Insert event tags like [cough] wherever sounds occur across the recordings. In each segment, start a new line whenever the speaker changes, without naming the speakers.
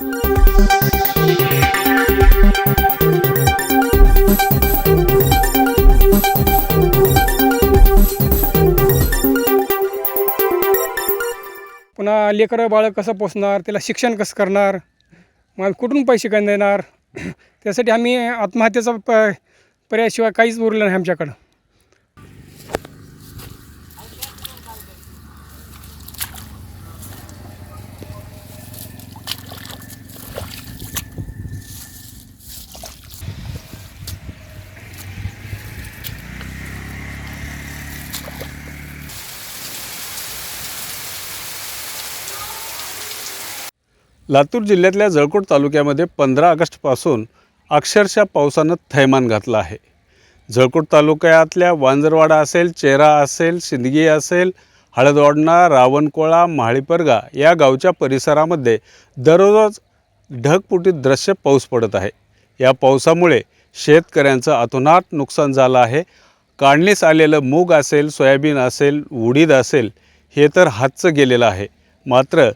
पुन्हा लेकरं बाळं कसं पोसणार त्याला शिक्षण कसं करणार मग कुठून पैसे काय देणार [clears throat] त्यासाठी आम्ही आत्महत्येचा प पर्यायाशिवाय काहीच उरलं नाही आमच्याकडं.
लातूर जिल्ह्यातल्या जळकोट तालुक्यामध्ये पंधरा ऑगस्टपासून अक्षरशः पावसानं थैमान घातलं आहे. जळकोट तालुक्यातल्या वांजरवाडा असेल चेरा असेल सिंदगी असेल हळदवाडणा रावणकोळा माळीपरगा या गावच्या परिसरामध्ये दररोज ढगपुटीत दृश्य पाऊस पडत आहे. या पावसामुळे शेतकऱ्यांचं अतोनात नुकसान झालं आहे. काढणीस आलेलं मूग असेल सोयाबीन असेल उडीद असेल हे तर हातचं गेलेलं आहे. मात्र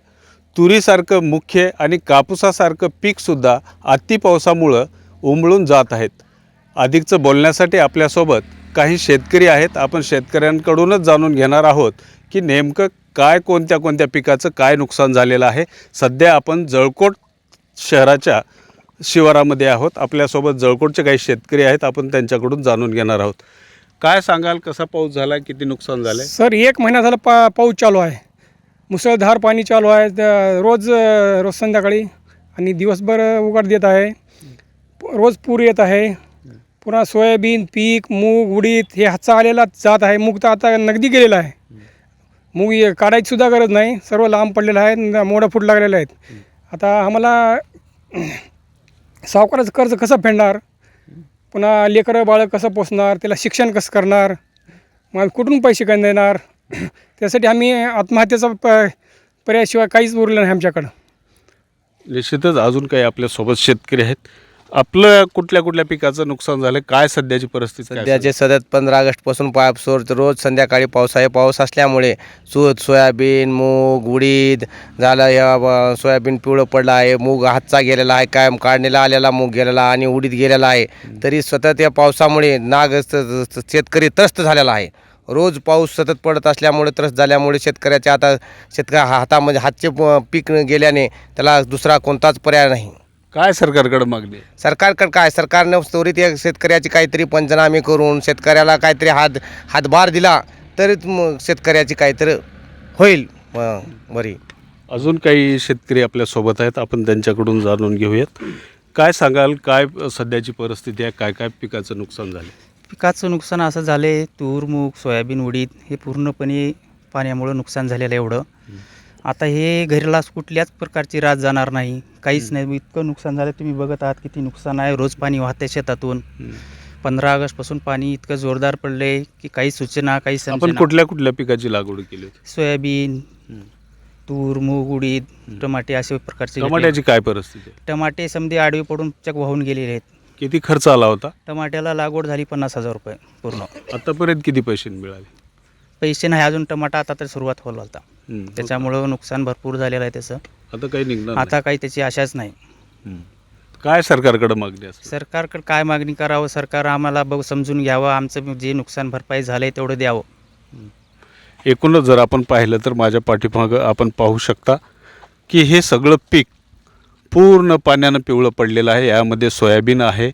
तुरीसारखं मुख्य आणि कापूसासारखं पीकसुद्धा अति पावसामुळं उमळून जात आहेत. अधिकचं बोलण्यासाठी आपल्यासोबत काही शेतकरी आहेत. आपण शेतकऱ्यांकडूनच जाणून घेणार आहोत की नेमकं काय कोणत्या कोणत्या पिकाचं काय नुकसान झालेलं आहे. सध्या आपण जळकोट शहराच्या शिवारामध्ये आहोत. आपल्यासोबत जळकोटचे काही शेतकरी आहेत. आपण त्यांच्याकडून जाणून घेणार आहोत. काय सांगाल? कसा पाऊस झाला? किती नुकसान झालं
सर एक महिना झाला पा पाऊस चालू आहे. मुसळधार पाणी चालू आहे. द- रोज रोज संध्याकाळी आणि दिवसभर उघड देत आहे. रोज पूर येत आहे. पुन्हा सोयाबीन पीक मूग उडीद हे हातचा आलेला जात आहे. मूग तर आता नगदी गेलेला आहे. मूग हे काढायची सुद्धा गरज नाही. सर्व लांब पडलेलं आहे मोडं मोठं फूट लागलेलं आहेत. आता आम्हाला सावकाराचं कर्ज कसं फेडणार? पुन्हा लेकरं बाळं कसं पोसणार? त्याला शिक्षण कसं करणार? मग कुठून पैसे काय देणार [clears throat] त्यासाठी आम्ही आत्महत्येचा प पर्यायाशिवाय काहीच उरलं नाही आमच्याकडं.
निश्चितच अजून काही आपल्यासोबत शेतकरी आहेत. आपलं कुठल्या कुठल्या पिकाचं नुकसान झालं? काय सध्याची परिस्थिती? काय
सध्याचे सतत पंधरा ऑगस्टपासून पायपसोर रोज संध्याकाळी पावसाळी पाऊस असल्यामुळे सूत सोयाबीन मूग उडीद झालं. या ब- सोयाबीन पिवळं पडलं आहे. मूग हातचा गेलेला आहे. कायम काढणीला आलेला मूग गेलेला आणि उडीद गेलेला आहे. तरी सतत या पावसामुळे नाग स- स- शेतकरी त्रस्त झालेला आहे. रोज पाऊस सतत पडत असल्यामुळे त्रस्त झाल्यामुळे शेतकऱ्याच्या आता शेतकऱ्या हातामध्ये हातचे पीक गेल्याने त्याला दुसरा कोणताच पर्याय नाही.
काय सरकारकडे मागणी आहे?
सरकारकडे काय? सरकारनं त्वरित या शेतकऱ्याची काहीतरी पंचनामे करून शेतकऱ्याला काहीतरी हात हातभार दिला तरच मग शेतकऱ्याची काहीतरी होईल. बरी.
अजून काही शेतकरी आपल्यासोबत आहेत आपण त्यांच्याकडून जाणून घेऊयात. काय सांगाल? काय सध्याची परिस्थिती आहे? काय काय पिकाचं नुकसान झालं
पिकाचं नुकसान असं झालं आहे तूर मूग सोयाबीन उडीद हे पूर्णपणे पाण्यामुळं नुकसान झालेलं आहे एवढं. आता हे घरीला कुठल्याच प्रकारची रात जाणार नाही. काहीच नाही. इतकं नुकसान झालं तुम्ही बघत आहात किती नुकसान आहे. रोज पाणी वाहते शेतातून. पंधरा ऑगस्टपासून पाणी इतकं जोरदार पडलं की काही सूचना काही
आपण. कुठल्या कुठल्या पिकाची लागवड केली
सोयाबीन तूर मूग उडीद टमाटे अशा प्रकारचे.
टमाट्याची काय परिस्थिती
टमाटे समजे आडवे पडून चक वाहून गेलेले आहेत.
किती खर्च आला होता?
टमाट्याला लागवड झाली पन्नास हजार रुपये पूर्ण.
आतापर्यंत किती पैसे मिळाले?
पैसे नाही अजून टमाटा आता तर सुरुवात होईल होता.
हम्म.
त्याच्यामुळं नुकसान भरपूर झालेलं आहे त्याचं.
आता काही निघणार
आता काही त्याची आशाच नाही.
नाही. हम्म. काय सरकारकडे मागणी असते?
सरकारकडे काय मागणी करावं? सरकार आम्हाला बघ समजून घ्यावं. आमचं जे नुकसान भरपाई झालं आहे तेवढं द्यावं.
एकूणच जर आपण पाहिलं तर माझ्या पाठीमागं आपण पाहू शकता की हे सगळं पीक पूर्ण पाण्यानं पिवळं पडलेलं आहे. यामध्ये सोयाबीन आहे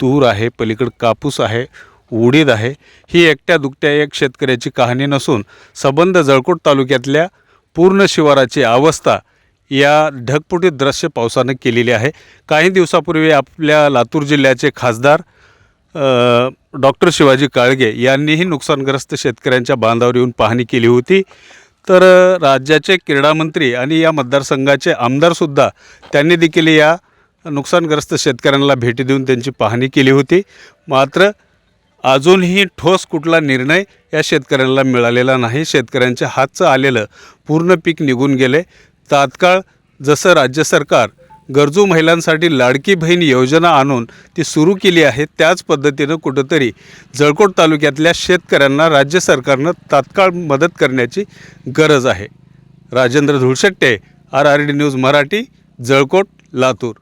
तूर आहे पलीकडं कापूस आहे उडीद आहे. ही एकट्या दुकट्या एक शेतकऱ्याची कहाणी नसून सबंध जळकोट तालुक्यातल्या पूर्ण शिवाराची अवस्था या ढगपुटीत दृश्य पावसानं केलेली आहे. काही दिवसापूर्वी आपल्या लातूर जिल्ह्याचे खासदार डॉक्टर शिवाजी काळगे यांनीही नुकसानग्रस्त शेतकऱ्यांच्या बांधावर येऊन पाहणी केली होती. तर राज्याचे क्रीडा मंत्री आणि या मतदारसंघाचे आमदारसुद्धा त्यांनी देखील या नुकसानग्रस्त शेतकऱ्यांना भेटी देऊन त्यांची पाहणी केली होती. मात्र अजूनही ठोस कुठला निर्णय या शेतकऱ्यांना मिळालेला नाही. शेतकऱ्यांच्या हातचं आलेलं पूर्ण पीक निघून गेले. तात्काळ जसं राज्य सरकार गरजू महिलांसाठी लाडकी बहीण योजना आणून ती सुरू केली आहे. त्याच पद्धतीनं कुठंतरी जळकोट तालुक्यातल्या शेतकऱ्यांना राज्य सरकारनं तात्काळ मदत करण्याची गरज आहे. Rajendra Dhulshette R R D news Marathi Jalkot Latur.